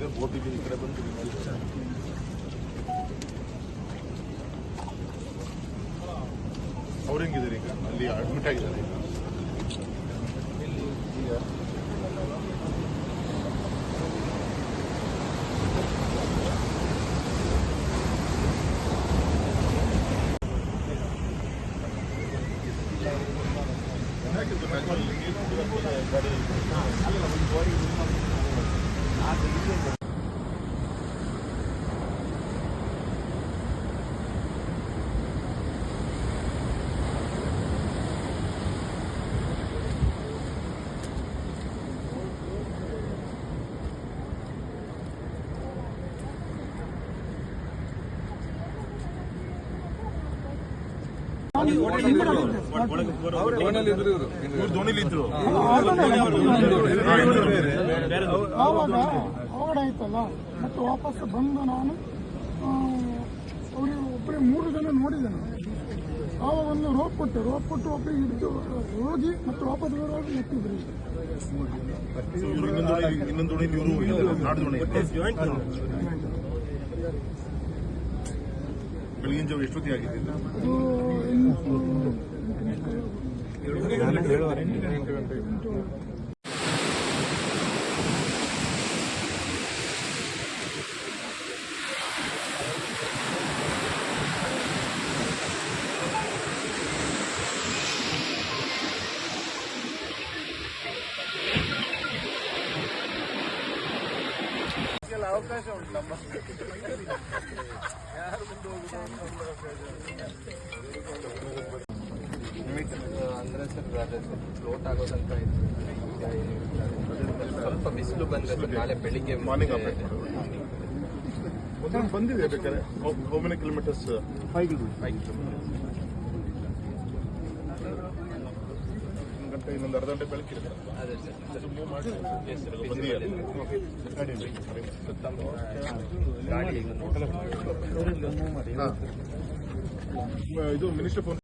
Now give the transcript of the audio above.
ಮಾತಾಡ್ತಿದ್ದಾರೆ ರೋಡ್ ಈಗಷ್ಟೇ ಹಾಕ್ತಿದ್ದಾರೆ ಅವ್ರು ಹೆಂಗಿದ್ದಾರೆ ಈಗ ಅಲ್ಲಿ ಅಡ್ಮಿಟ್ ಆಗಿದ್ದಾರೆ ಈಗ ಗಾಡಿ ಆವಾಗ ಅವಘಡ ಮತ್ತು ಮತ್ತೆ ವಾಪಸ್ ಬಂದು ನಾನು ಅವ್ರಿಗೆ ಒಬ್ಬರಿಗೆ ಮೂರು ಜನ ನೋಡಿದ್ದೇನೆ ಆವಾಗ ಒಂದು ರೋಪ್ ಕೊಟ್ಟೆ. ರೋಪ್ ಕೊಟ್ಟು ಒಬ್ಬರಿಗೆ ಹಿಡಿದು ಹೋಗಿ ಮತ್ತೆ ವಾಪಸ್ ಬರುವಾಗ ನೆಟ್ಟಿದ್ರು ಇನ್ನೊಂದು ದೋಣಿ ಇನ್ನೊಂದು ದೋಣಿ ಇವರು ಹೋಗಿದ್ದಾರೆ ನಾಡು ದೋಣಿ. ಬೆಳಗಿನ ಜಾವ ಎಷ್ಟೊತ್ತಿಗೆ ಆಗಿದ್ದಿಲ್ಲ ಅದು ಎಂಟು ಅವಕಾಶ ಉಂಟು. ನಮ್ಮ ಅಂದ್ರೆ ಸರ್ ಅದೇ ಸರ್ ಫ್ಲೋಟ್ ಆಗೋದಂತ ಇತ್ತು. ಸ್ವಲ್ಪ ಬಿಸಿಲು ಬಂದ್ರೆ ಸರ್ ನಾಳೆ ಬೆಳಿಗ್ಗೆ ಮಾರ್ನಿಂಗ್ ಬಂದಿದೆ ಬೇಕಾದ್ರೆ? ಹೌ ಮೆನಿ ಕಿಲೋಮೀಟರ್ಸ್ ಫೈವ್ ಒಂದು ಗಂಟೆ ಇನ್ನೊಂದು ಅರ್ಧ ಗಂಟೆ ಈಗ ಇದು ಮಿನಿಸ್ಟರ್ ಫೋನ್